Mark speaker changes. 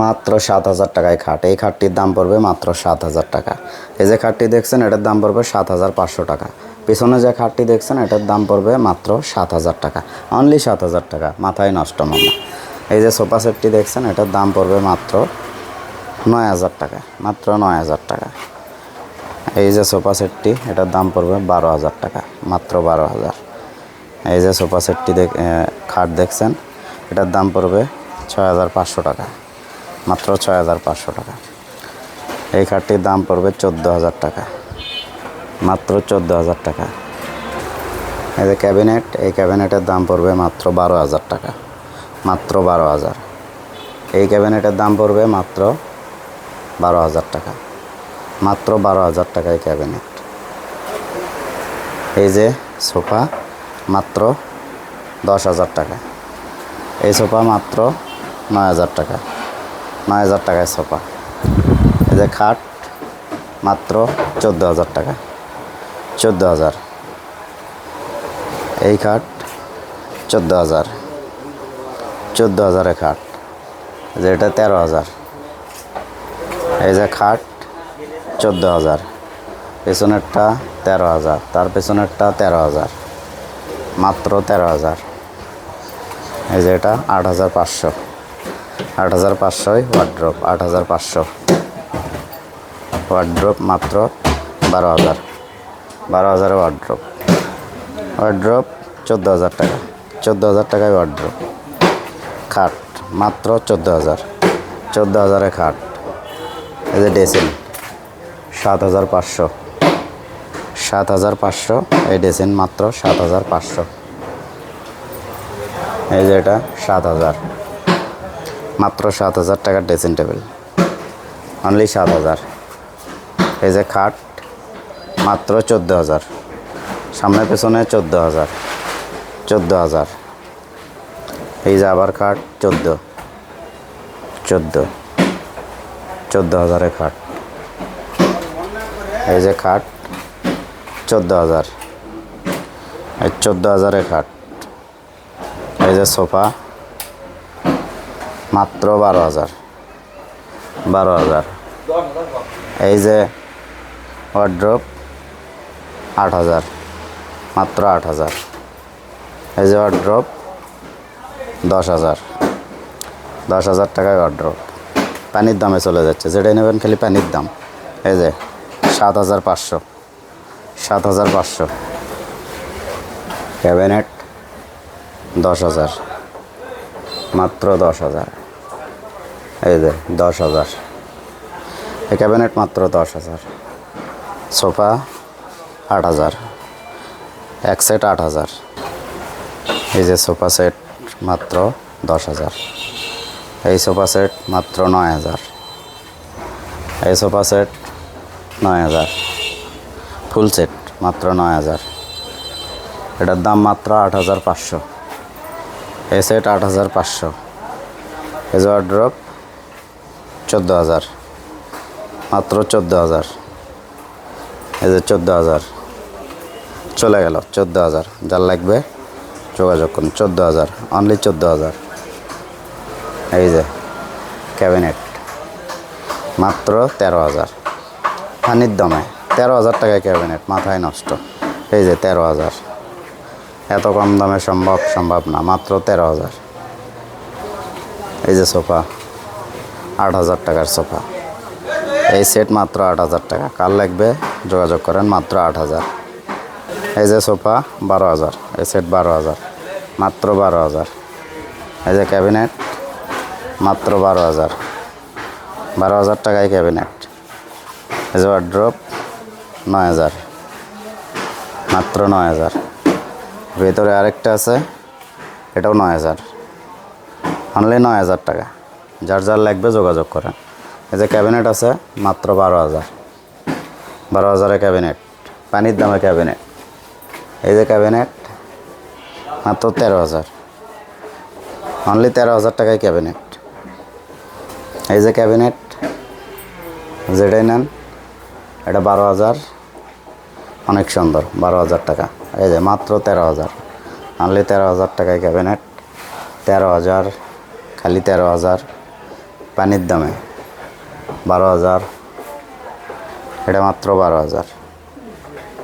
Speaker 1: মাত্র সাত হাজার টাকায় খাট। এই খাটটির দাম পড়বে মাত্র সাত হাজার টাকা। এই যে খাটটি দেখছেন, এটার দাম পড়বে সাত হাজার পাঁচশো টাকা। পিছনে যে খাটটি দেখছেন, এটার দাম পড়বে মাত্র সাত হাজার টাকা। অনলি সাত হাজার টাকা, মাথায় নষ্ট মামা এই যে সোফা সেটটি দেখছেন, এটার দাম পড়বে মাত্র নয় হাজার টাকা, মাত্র নয় হাজার টাকা। এই যে সোফা সেটটি, এটার দাম পড়বে বারো হাজার টাকা, মাত্র বারো হাজার। এই যে সোফা সেটটি দেখ খাট দেখছেন, এটার দাম পড়বে ছয় হাজার পাঁচশো টাকা। মাত্র ছয় হাজার পাঁচশো টাকা। এই খাটটির দাম পড়বে চোদ্দ হাজার টাকা। মাত্র চোদ্দ হাজার টাকা। এই যে ক্যাবিনেট, এই ক্যাবিনেটের দাম পড়বে মাত্র বারো হাজার টাকা। মাত্র বারো হাজার এই ক্যাবিনেটের দাম পড়বে মাত্র বারো হাজার টাকা। মাত্র বারো হাজার টাকা এই ক্যাবিনেট। এই যে সোফা, মাত্র দশ হাজার টাকা। এই সোফা মাত্র নয় হাজার টাকা। নয় হাজার টাকায় সোফা। এই যে খাট, মাত্র চোদ্দ হাজার টাকা। চোদ্দ হাজার। এই খাট, চোদ্দ হাজার। চোদ্দ হাজারে খাট। যে এটা তেরো হাজার। এই যে খাট, চোদ্দ হাজার। পেছনেরটা তেরো হাজার। তার পেছনেরটা তেরো হাজার। মাত্র তেরো হাজার। এই যে এটা আট হাজার পাঁচশো। আট হাজার পাঁচশোই ওয়ার্ড্রপ আট হাজার পাঁচশো। ওয়ার্ড্রপ মাত্র বারো হাজার। বারো হাজারে ওয়ার্ড্রপ ওয়ার্ড্রপ চোদ্দ হাজার টাকা। চোদ্দ হাজার টাকায় ওয়ার্ড্রপ খাট মাত্র চোদ্দ হাজার। চোদ্দ হাজারে খাট। এই যে ডেসিন সাত হাজার পাঁচশো। সাত হাজার পাঁচশো, এই ডেসিন মাত্র সাত হাজার পাঁচশো। এই যে এটা সাত হাজার। মাত্র সাত হাজার টাকার ড্রেসিং টেবিল। অনলি সাত হাজার। এই যে খাট, মাত্র চোদ্দ হাজার। সামনে পেছনে চোদ্দ হাজার। চোদ্দ হাজার। এই যে আবার খাট, চোদ্দ। চোদ্দ। চোদ্দ হাজারে খাট। এই যে খাট, চোদ্দ হাজার। এই চোদ্দ হাজারে খাট। এই যে সোফা মাত্র বারো হাজার। বারো হাজার। এই যে ওয়ার্ড্রপ আট হাজার। মাত্র আট হাজার। এই যে ওয়ার্ড্রপ দশ হাজার। দশ হাজার টাকায় ওয়ার্ড্রপ পানির দামে চলে যাচ্ছে। যেটাই নেবেন খালি পানির দাম। এই যে সাত হাজার পাঁচশো। সাত হাজার পাঁচশো। ক্যাবিনেট, দশ হাজার। মাত্র দশ হাজার। এই যে, দশ হাজার। এই ক্যাবিনেট মাত্র দশ হাজার। সোফা আট হাজার। এক সেট আট হাজার। এই যে সোফা সেট মাত্র দশ হাজার। এই সোফা সেট মাত্র নয় হাজার। এই সোফা সেট নয় হাজার। ফুল সেট মাত্র নয় হাজার। এটার দাম মাত্র আট হাজার পাঁচশো। এই সেট আট হাজার পাঁচশো। এই যে ড্রপ চোদ্দ হাজার। মাত্র চোদ্দ হাজার। এই যে চোদ্দ হাজার। চলে গেল, চোদ্দ হাজার। যার লাগবে যোগাযোগ করুন, চোদ্দ হাজার। অনলি চোদ্দ হাজার। এই যে ক্যাবিনেট মাত্র তেরো হাজার। পানির দমে। তেরো হাজার টাকায় ক্যাবিনেট মাথায় নষ্ট। এই যে তেরো হাজার। এত কম দামে সম্ভব সম্ভব না। মাত্র তেরো হাজার। এই যে সোফা। আট হাজার টাকার সোফা। এই সেট মাত্র আট হাজার টাকা। কার লাগবে? যোগাযোগ করেন মাত্র আট হাজার। এই যে সোফা, বারো হাজার। এই সেট বারো হাজার। মাত্র বারো হাজার। এই যে ক্যাবিনেট, মাত্র বারো হাজার। বারো হাজার টাকায় ক্যাবিনেট। এই যে ওয়ার্ড্রপ, নয় হাজার। মাত্র নয় হাজার। ভেতরে আরেকটা আছে, এটাও নয় হাজার। অনলি নয় হাজার টাকা। যার যার লাগবে যোগাযোগ করেন। এই যে ক্যাবিনেট আছে, মাত্র বারো হাজার। বারো হাজারের ক্যাবিনেট, পানির দামে ক্যাবিনেট। এই যে ক্যাবিনেট, মাত্র তেরো হাজার। অনলি তেরো হাজার টাকায় ক্যাবিনেট। এই যে ক্যাবিনেট, যেটাই নেন, এটা বারো হাজার। অনেক সুন্দর, বারো হাজার টাকা। এই যে মাত্র তেরো হাজার। অনলি তেরো হাজার টাকায় ক্যাবিনেট, তেরো হাজার, খালি তেরো হাজার। পানির দামে। বারো হাজার। এটা মাত্র বারো হাজার।